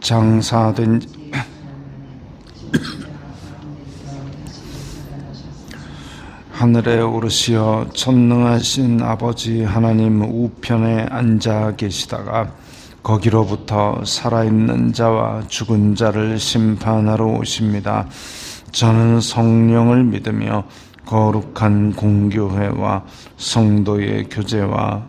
장사된 하늘에 오르시어 전능하신 아버지 하나님 우편에 앉아 계시다가 거기로부터 살아있는 자와 죽은 자를 심판하러 오십니다. 저는 성령을 믿으며 거룩한 공교회와 성도의 교제와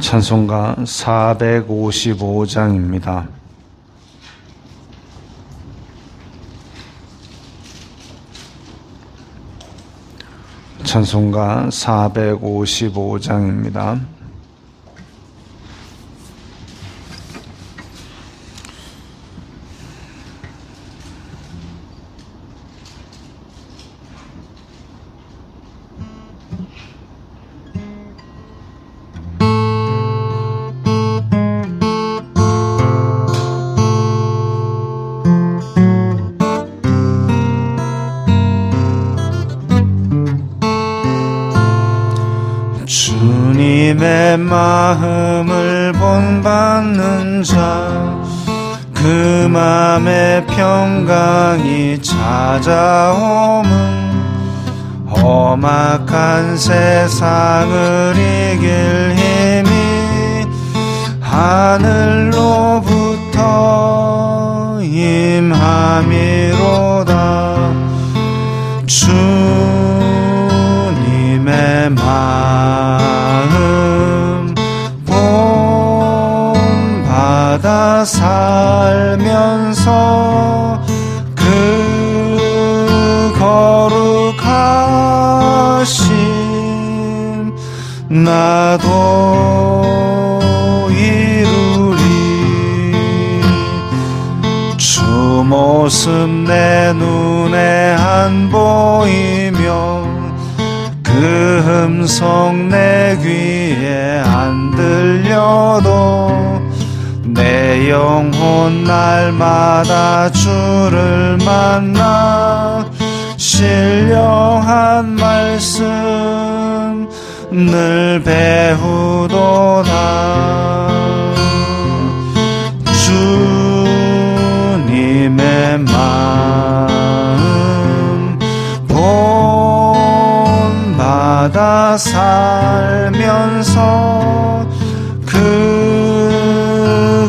찬송가 455장입니다. 찬송가 455장입니다. 그 맘에 평강이 찾아옴은 험악한 세상을 이길 힘이 하늘로부터 임함이로다. 주님의 마 본받아 살면서 그 거룩하심 나도 이루리. 주 모습 내 눈에 안 보이며 그 음성 내 귀에 안 들려도 내 영혼 날마다 주를 만나 신령한 말씀 늘 배우도다. 주님의 마음 본받아 살면서 그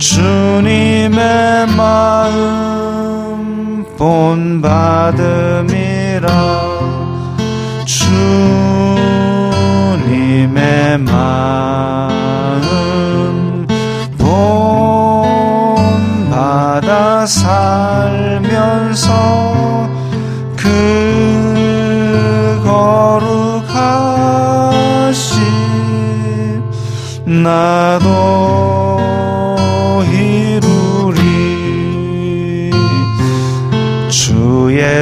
주님의 마음 본받음이라. 주님의 마음 본받아 살면서 그 거룩하심. 나도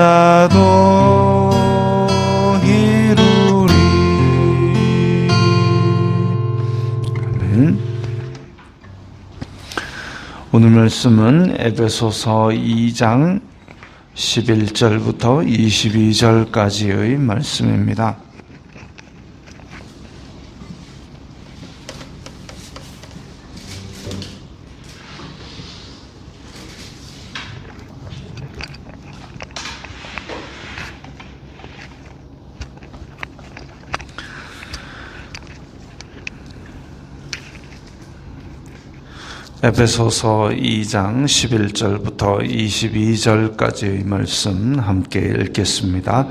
나도 이루리. 오늘 말씀은 에베소서 2장 11절부터 22절까지의 말씀입니다. 에베소서 2장 11절부터 22절까지의 말씀 함께 읽겠습니다.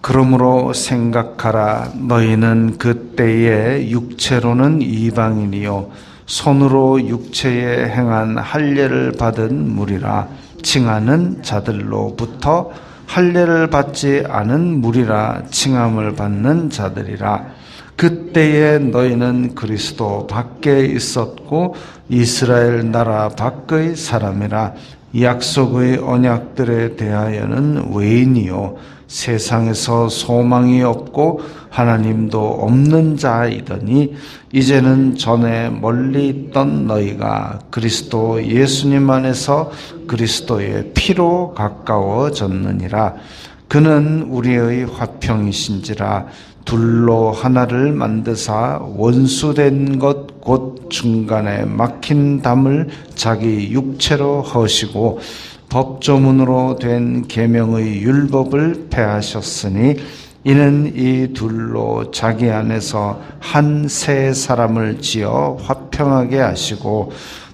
그러므로 생각하라 너희는 그때에 육체로는 이방인이요 손으로 육체에 행한 할례를 받은 무리라. 칭하는 자들로부터 할례를 받지 않은 무리라. 칭함을 받는 자들이라 그때에 너희는 그리스도 밖에 있었고 이스라엘 나라 밖의 사람이라 약속의 언약들에 대하여는 외인이요. 세상에서 소망이 없고 하나님도 없는 자이더니 이제는 전에 멀리 있던 너희가 그리스도 예수님 안에서 그리스도의 피로 가까워졌느니라. 그는 우리의 화평이신지라 둘로 하나를 만드사 원수된 것 곧 중간에 막힌 담을 자기 육체로 허시고 법조문으로 된 계명의 율법을 폐하셨으니 이는 이 둘로 자기 안에서 한 세 사람을 지어 화평하게 하시고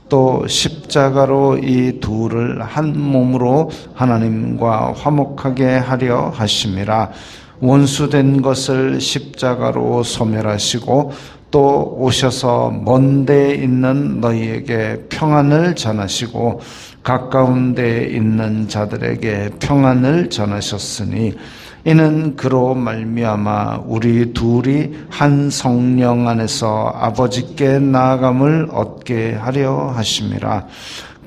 또 십자가로 이 둘을 한 몸으로 하나님과 화목하게 하려 하심이라 원수된 것을 십자가로 소멸하시고 또 오셔서 먼데 있는 너희에게 평안을 전하시고 가까운 데 있는 자들에게 평안을 전하셨으니 이는 그로 말미암아 우리 둘이 한 성령 안에서 아버지께 나아감을 얻게 하려 하심이라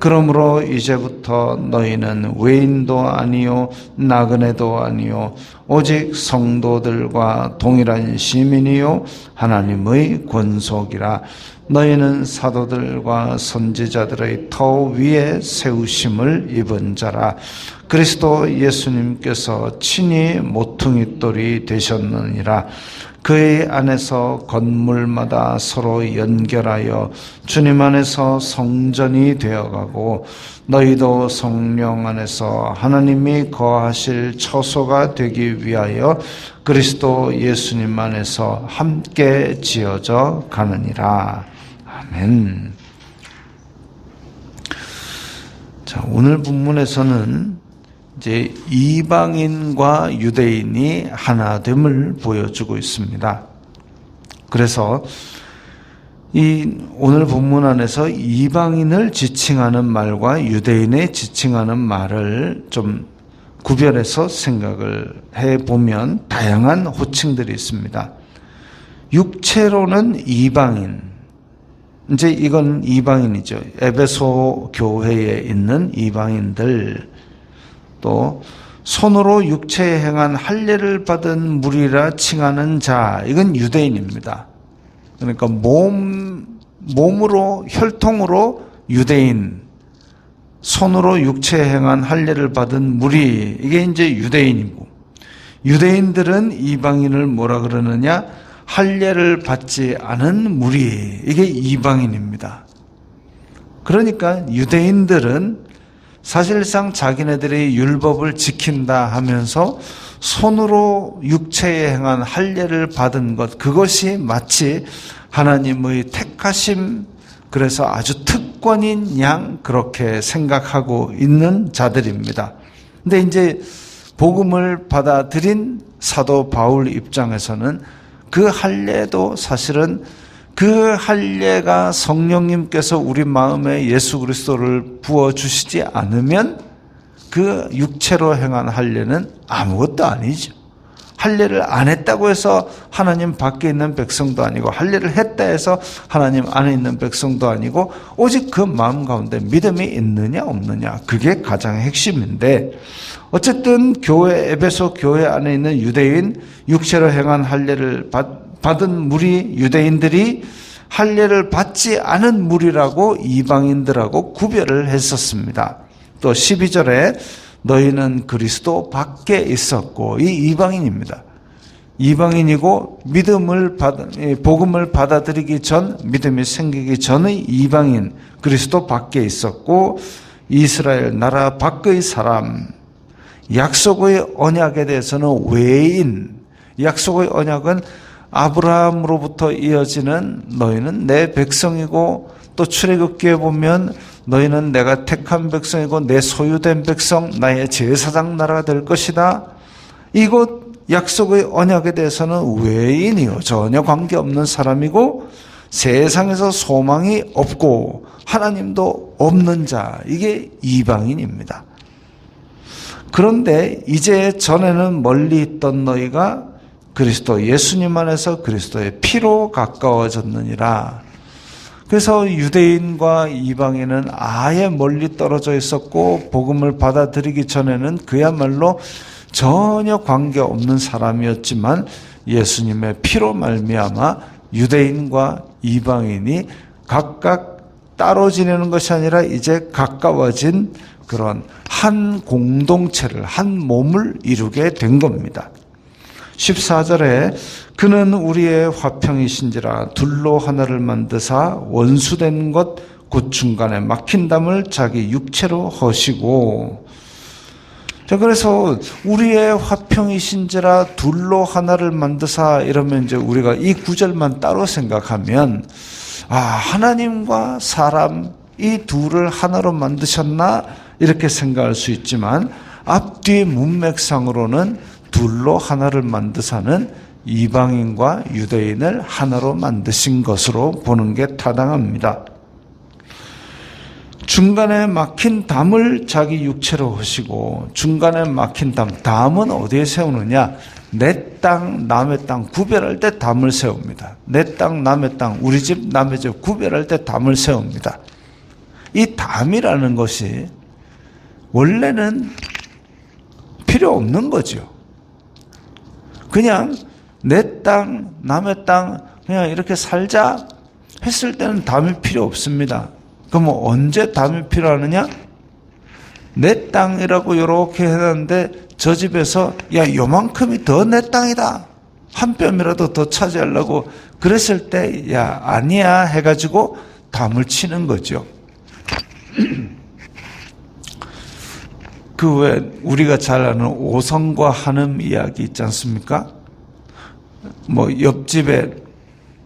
그러므로 이제부터 너희는 외인도 아니요 나그네도 아니요 오직 성도들과 동일한 시민이요 하나님의 권속이라. 너희는 사도들과 선지자들의 터 위에 세우심을 입은 자라. 그리스도 예수님께서 친히 모퉁이 돌이 되셨느니라 그의 안에서 건물마다 서로 연결하여 주님 안에서 성전이 되어가고 너희도 성령 안에서 하나님이 거하실 처소가 되기 위하여 그리스도 예수님 안에서 함께 지어져 가느니라. 아멘. 자, 오늘 본문에서는 이제 이방인과 유대인이 하나됨을 보여주고 있습니다. 그래서 이 오늘 본문 안에서 이방인을 지칭하는 말과 유대인의 지칭하는 말을 좀 구별해서 생각을 해 보면 다양한 호칭들이 있습니다. 육체로는 이방인. 이제 이건 이방인이죠. 에베소 교회에 있는 이방인들 또 손으로 육체에 행한 할례를 받은 무리라 칭하는 자 이건 유대인입니다. 그러니까 몸 몸으로 혈통으로 유대인 손으로 육체에 행한 할례를 받은 무리 이게 이제 유대인이고 유대인들은 이방인을 뭐라 그러느냐 할례를 받지 않은 무리 이게 이방인입니다. 그러니까 유대인들은 사실상 자기네들이 율법을 지킨다 하면서 손으로 육체에 행한 할례를 받은 것 그것이 마치 하나님의 택하심 그래서 아주 특 주권인 양 그렇게 생각하고 있는 자들입니다. 근데 이제 복음을 받아들인 사도 바울 입장에서는 그 할례도 사실은 그 할례가 성령님께서 우리 마음에 예수 그리스도를 부어 주시지 않으면 그 육체로 행한 할례는 아무것도 아니죠. 할례를 안 했다고 해서 하나님 밖에 있는 백성도 아니고 할례를 했다 해서 하나님 안에 있는 백성도 아니고 오직 그 마음 가운데 믿음이 있느냐 없느냐 그게 가장 핵심인데 어쨌든 교회 에베소 교회 안에 있는 유대인 육체로 행한 할례를 받, 은 무리 유대인들이 할례를 받지 않은 무리라고 이방인들하고 구별을 했었습니다. 또 12절에 너희는 그리스도 밖에 있었고 이 이방인입니다. 이방인이고 믿음을 받 복음을 받아들이기 전 믿음이 생기기 전의 이방인 그리스도 밖에 있었고 이스라엘 나라 밖의 사람 약속의 언약에 대해서는 외인 약속의 언약은 아브라함으로부터 이어지는 너희는 내 백성이고 또 출애굽기에 보면 너희는 내가 택한 백성이고 내 소유된 백성 나의 제사장 나라가 될 것이다. 이곳 약속의 언약에 대해서는 외인이요 전혀 관계없는 사람이고 세상에서 소망이 없고 하나님도 없는 자 이게 이방인입니다. 그런데 이제 전에는 멀리 있던 너희가 그리스도 예수님 안에서 그리스도의 피로 가까워졌느니라. 그래서 유대인과 이방인은 아예 멀리 떨어져 있었고 복음을 받아들이기 전에는 그야말로 전혀 관계 없는 사람이었지만 예수님의 피로 말미암아 유대인과 이방인이 각각 따로 지내는 것이 아니라 이제 가까워진 그런 한 공동체를 한 몸을 이루게 된 겁니다. 14절에 그는 우리의 화평이신지라 둘로 하나를 만드사 원수된 것 곧 중간에 막힌 담을 자기 육체로 허시고. 자 그래서 우리의 화평이신지라 둘로 하나를 만드사 이러면 이제 우리가 이 구절만 따로 생각하면 아 하나님과 사람 이 둘을 하나로 만드셨나? 이렇게 생각할 수 있지만 앞뒤 문맥상으로는 둘로 하나를 만드사는 이방인과 유대인을 하나로 만드신 것으로 보는 게 타당합니다. 중간에 막힌 담을 자기 육체로 하시고 중간에 막힌 담, 담은 어디에 세우느냐? 내 땅, 남의 땅 구별할 때 담을 세웁니다. 내 땅, 남의 땅, 우리 집, 남의 집 구별할 때 담을 세웁니다. 이 담이라는 것이 원래는 필요 없는 거죠. 그냥 내 땅, 남의 땅, 그냥 이렇게 살자 했을 때는 담이 필요 없습니다. 그럼 뭐 언제 담이 필요하느냐? 내 땅이라고 이렇게 해놨는데 저 집에서 야 요만큼이 더 내 땅이다. 한 뼘이라도 더 차지하려고 그랬을 때 야 아니야 해가지고 담을 치는 거죠. 그왜 우리가 잘 아는 오성과 한음 이야기 있지 않습니까? 뭐 옆집에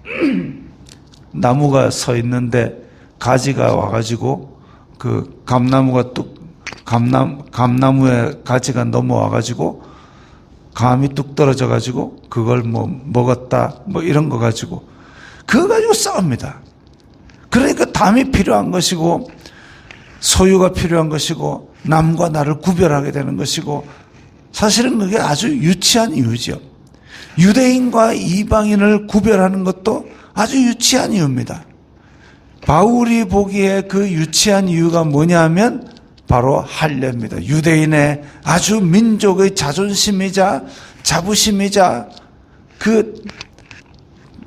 나무가 서 있는데 가지가 와가지고 그 감나무가 뚝 감나무 감나무에 가지가 넘어와가지고 감이 뚝 떨어져가지고 그걸 뭐 먹었다 뭐 이런 거 가지고 그거 가지고 싸웁니다. 그러니까 담이 필요한 것이고 소유가 필요한 것이고 남과 나를 구별하게 되는 것이고 사실은 그게 아주 유치한 이유죠. 유대인과 이방인을 구별하는 것도 아주 유치한 이유입니다. 바울이 보기에 그 유치한 이유가 뭐냐 하면 바로 할례입니다. 유대인의 아주 민족의 자존심이자 자부심이자 그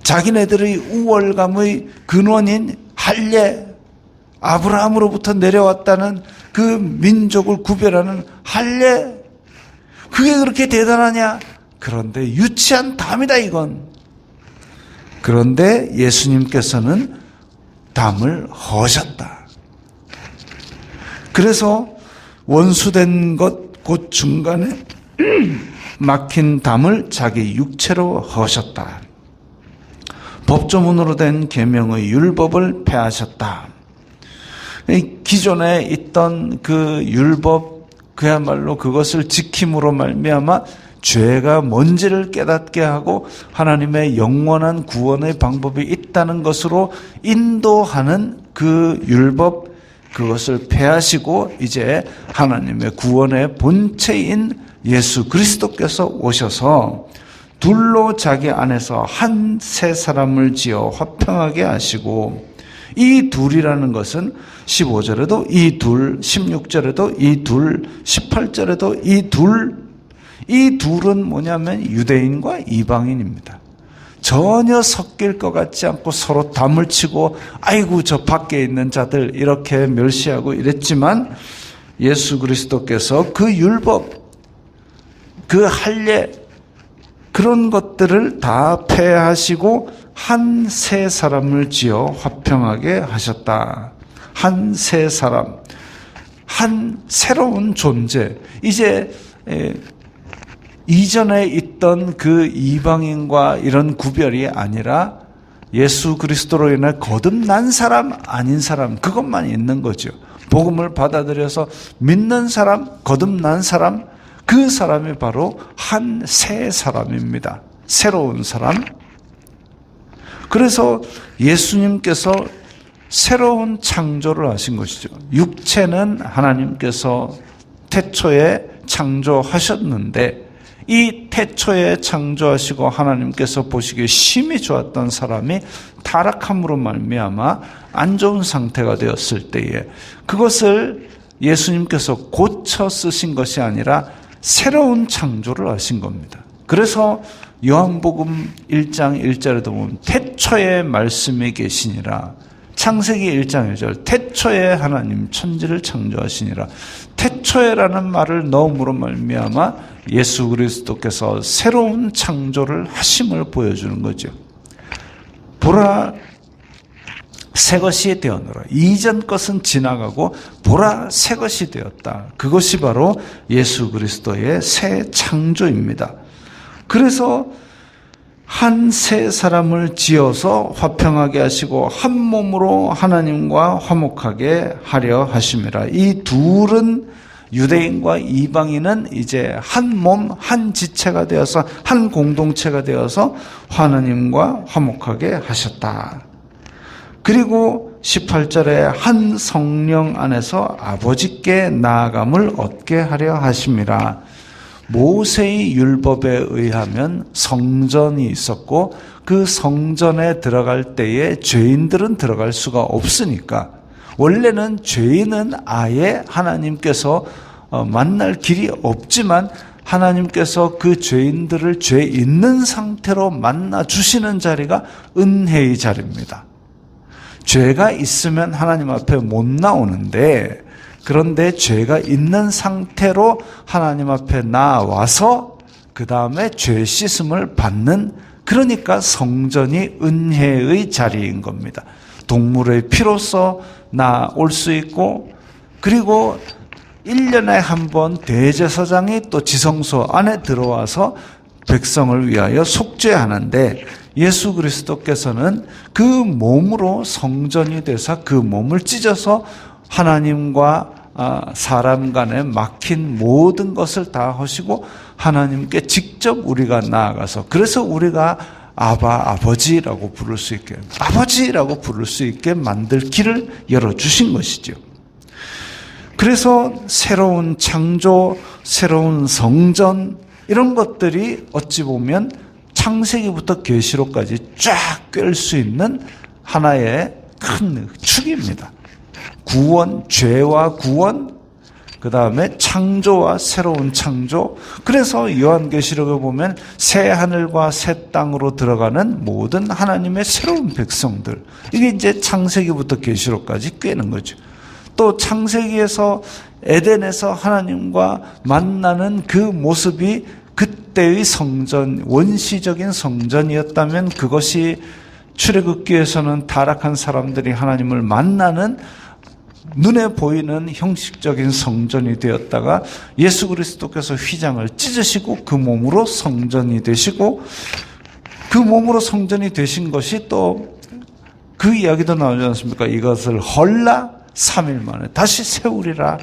자기네들의 우월감의 근원인 할례 아브라함으로부터 내려왔다는 그 민족을 구별하는 할례 그게 그렇게 대단하냐? 그런데 유치한 담이다 이건. 그런데 예수님께서는 담을 허셨다. 그래서 원수된 것 곧 중간에 막힌 담을 자기 육체로 허셨다. 법조문으로 된 계명의 율법을 폐하셨다. 이 기존에 있던 그 율법 그야말로 그것을 지킴으로 말미암아 죄가 뭔지를 깨닫게 하고 하나님의 영원한 구원의 방법이 있다는 것으로 인도하는 그 율법 그것을 폐하시고 이제 하나님의 구원의 본체인 예수 그리스도께서 오셔서 둘로 자기 안에서 한 세 사람을 지어 화평하게 하시고 이 둘이라는 것은 15절에도 이 둘, 16절에도 이 둘, 18절에도 이 둘, 이 둘은 뭐냐면 유대인과 이방인입니다. 전혀 섞일 것 같지 않고 서로 담을 치고 아이고 저 밖에 있는 자들 이렇게 멸시하고 이랬지만 예수 그리스도께서 그 율법 그 할례 그런 것들을 다 폐하시고 한 세 사람을 지어 화평하게 하셨다. 한 세 사람, 한 새로운 존재. 이제 이전에 있던 그 이방인과 이런 구별이 아니라 예수 그리스도로 인해 거듭난 사람, 아닌 사람, 그것만 있는 거죠. 복음을 받아들여서 믿는 사람, 거듭난 사람, 그 사람이 바로 한 새 사람입니다. 새로운 사람. 그래서 예수님께서 새로운 창조를 하신 것이죠. 육체는 하나님께서 태초에 창조하셨는데 이 태초에 창조하시고 하나님께서 보시기에 심히 좋았던 사람이 타락함으로 말미암아 안 좋은 상태가 되었을 때에 그것을 예수님께서 고쳐 쓰신 것이 아니라 새로운 창조를 하신 겁니다. 그래서 요한복음 1장 1절에도 보면 태초에 말씀이 계시니라 창세기 1장 1절 태초에 하나님 천지를 창조하시니라 태초에라는 말을 넣음으로 말미암아 예수 그리스도께서 새로운 창조를 하심을 보여주는 거죠. 보라 새 것이 되었노라. 이전 것은 지나가고 보라 새 것이 되었다. 그것이 바로 예수 그리스도의 새 창조입니다. 그래서 한 세 사람을 지어서 화평하게 하시고 한 몸으로 하나님과 화목하게 하려 하심이라. 이 둘은 유대인과 이방인은 이제 한 몸, 한 지체가 되어서 한 공동체가 되어서 하나님과 화목하게 하셨다. 그리고 18절에 한 성령 안에서 아버지께 나아감을 얻게 하려 하심이라. 모세의 율법에 의하면 성전이 있었고 그 성전에 들어갈 때에 죄인들은 들어갈 수가 없으니까 원래는 죄인은 아예 하나님께서 어, 만날 길이 없지만 하나님께서 그 죄인들을 죄 있는 상태로 만나 주시는 자리가 은혜의 자리입니다. 죄가 있으면 하나님 앞에 못 나오는데 그런데 죄가 있는 상태로 하나님 앞에 나와서 그 다음에 죄 씻음을 받는 그러니까 성전이 은혜의 자리인 겁니다. 동물의 피로써 나올 수 있고 그리고 1년에 한 번 대제사장이 또 지성소 안에 들어와서 백성을 위하여 속죄하는데 예수 그리스도께서는 그 몸으로 성전이 돼서 그 몸을 찢어서 하나님과 아, 사람 간에 막힌 모든 것을 다 하시고 하나님께 직접 우리가 나아가서 그래서 우리가 아바 아버지라고 부를 수 있게 아버지라고 부를 수 있게 만들 길을 열어 주신 것이죠. 그래서 새로운 창조, 새로운 성전 이런 것들이 어찌 보면 창세기부터 계시록까지 쫙 꿰을 수 있는 하나의 큰 축입니다. 구원, 죄와 구원, 그 다음에 창조와 새로운 창조. 그래서 요한계시록에 보면 새 하늘과 새 땅으로 들어가는 모든 하나님의 새로운 백성들. 이게 이제 창세기부터 계시록까지 꿰는 거죠. 또 창세기에서 에덴에서 하나님과 만나는 그 모습이 그때의 성전, 원시적인 성전이었다면 그것이 출애굽기에서는 타락한 사람들이 하나님을 만나는 눈에 보이는 형식적인 성전이 되었다가 예수 그리스도께서 휘장을 찢으시고 그 몸으로 성전이 되시고 그 몸으로 성전이 되신 것이 또 그 이야기도 나오지 않습니까? 이것을 헐라 3일 만에 다시 세우리라.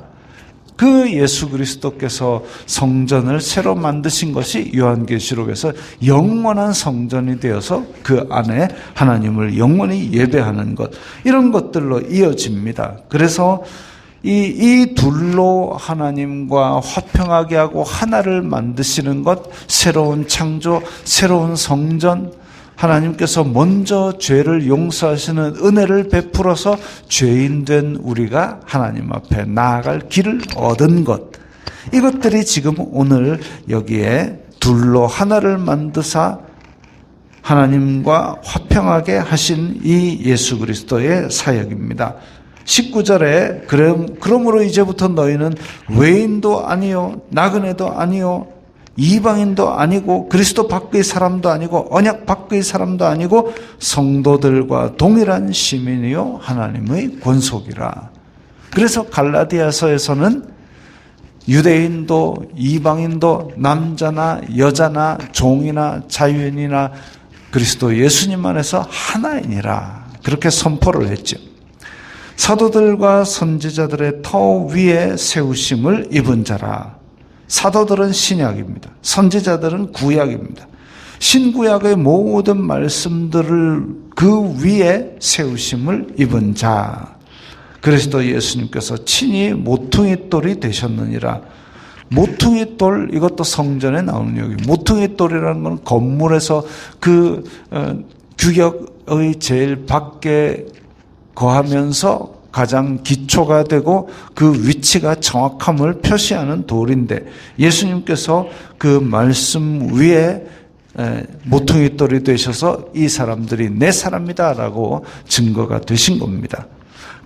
그 예수 그리스도께서 성전을 새로 만드신 것이 요한계시록에서 영원한 성전이 되어서 그 안에 하나님을 영원히 예배하는 것 이런 것들로 이어집니다. 그래서 이, 이 둘로 하나님과 화평하게 하고 하나를 만드시는 것, 새로운 창조, 새로운 성전, 하나님께서 먼저 죄를 용서하시는 은혜를 베풀어서 죄인 된 우리가 하나님 앞에 나아갈 길을 얻은 것. 이것들이 지금 오늘 여기에 둘로 하나를 만드사 하나님과 화평하게 하신 이 예수 그리스도의 사역입니다. 19절에 그럼 그러므로 이제부터 너희는 외인도 아니요 나그네도 아니요 이방인도 아니고 그리스도 밖의 사람도 아니고 언약 밖의 사람도 아니고 성도들과 동일한 시민이요 하나님의 권속이라. 그래서 갈라디아서에서는 유대인도 이방인도 남자나 여자나 종이나 자유인이나 그리스도 예수님 안에서 하나이니라. 그렇게 선포를 했죠. 사도들과 선지자들의 터 위에 세우심을 입은 자라. 사도들은 신약입니다. 선지자들은 구약입니다. 신구약의 모든 말씀들을 그 위에 세우심을 입은 자. 그리스도 예수님께서 친히 모퉁이 돌이 되셨느니라. 모퉁이 돌 이것도 성전에 나오는 여기 모퉁이 돌이라는 건 건물에서 그 어, 규격의 제일 밖에 거하면서 가장 기초가 되고 그 위치가 정확함을 표시하는 돌인데 예수님께서 그 말씀 위에 모퉁이 돌이 되셔서 이 사람들이 내 사람이다라고 증거가 되신 겁니다.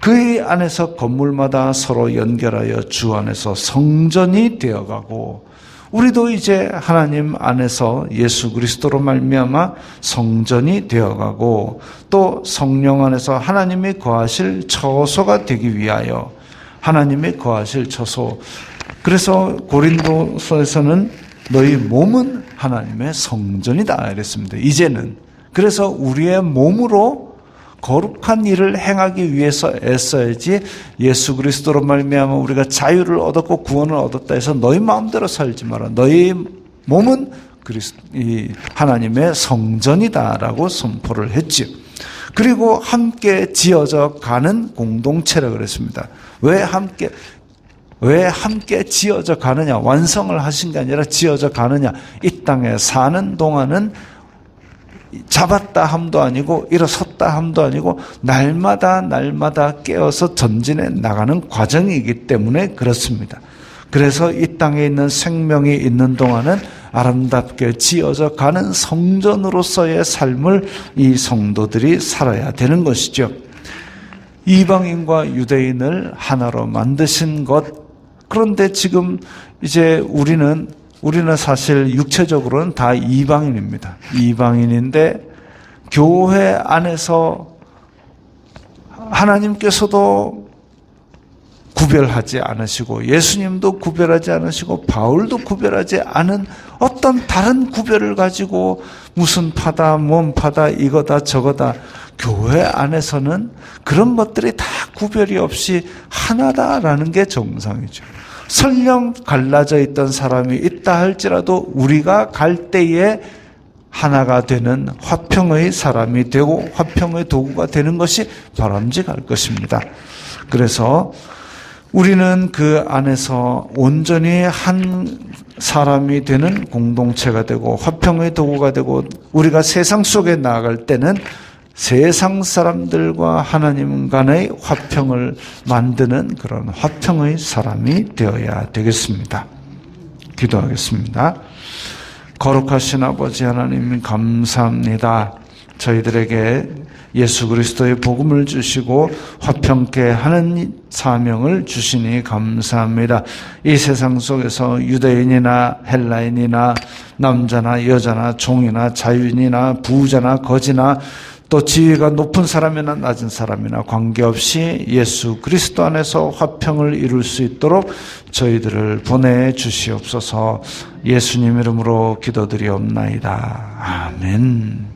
그 안에서 건물마다 서로 연결하여 주 안에서 성전이 되어가고 우리도 이제 하나님 안에서 예수 그리스도로 말미암아 성전이 되어가고 또 성령 안에서 하나님이 거하실 처소가 되기 위하여 하나님이 거하실 처소. 그래서 고린도서에서는 너희 몸은 하나님의 성전이다 이랬습니다. 이제는 그래서 우리의 몸으로 거룩한 일을 행하기 위해서 애써야지 예수 그리스도로 말미암아 우리가 자유를 얻었고 구원을 얻었다 해서 너희 마음대로 살지 마라. 너희 몸은 그리스도 이 하나님의 성전이다라고 선포를 했지. 그리고 함께 지어져 가는 공동체라 그랬습니다. 왜 함께 왜 함께 지어져 가느냐? 완성을 하신 게 아니라 지어져 가느냐? 이 땅에 사는 동안은 잡았다 함도 아니고 일어섰다 함도 아니고 날마다 날마다 깨어서 전진해 나가는 과정이기 때문에 그렇습니다. 그래서 이 땅에 있는 생명이 있는 동안은 아름답게 지어져 가는 성전으로서의 삶을 이 성도들이 살아야 되는 것이죠. 이방인과 유대인을 하나로 만드신 것. 그런데 지금 이제 우리는 우리는 사실 육체적으로는 다 이방인입니다. 이방인인데 교회 안에서 하나님께서도 구별하지 않으시고 예수님도 구별하지 않으시고 바울도 구별하지 않은 어떤 다른 구별을 가지고 무슨 파다 뭔 파다 이거다 저거다 교회 안에서는 그런 것들이 다 구별이 없이 하나다라는 게 정상이죠. 설령 갈라져 있던 사람이 있다 할지라도 우리가 갈 때에 하나가 되는 화평의 사람이 되고 화평의 도구가 되는 것이 바람직할 것입니다. 그래서 우리는 그 안에서 온전히 한 사람이 되는 공동체가 되고 화평의 도구가 되고 우리가 세상 속에 나아갈 때는 세상 사람들과 하나님 간의 화평을 만드는 그런 화평의 사람이 되어야 되겠습니다. 기도하겠습니다. 거룩하신 아버지 하나님 감사합니다. 저희들에게 예수 그리스도의 복음을 주시고 화평케 하는 사명을 주시니 감사합니다. 이 세상 속에서 유대인이나 헬라인이나 남자나 여자나 종이나 자유인이나 부자나 거지나 또 지위가 높은 사람이나 낮은 사람이나 관계없이 예수 그리스도 안에서 화평을 이룰 수 있도록 저희들을 보내 주시옵소서 예수님 이름으로 기도드리옵나이다. 아멘.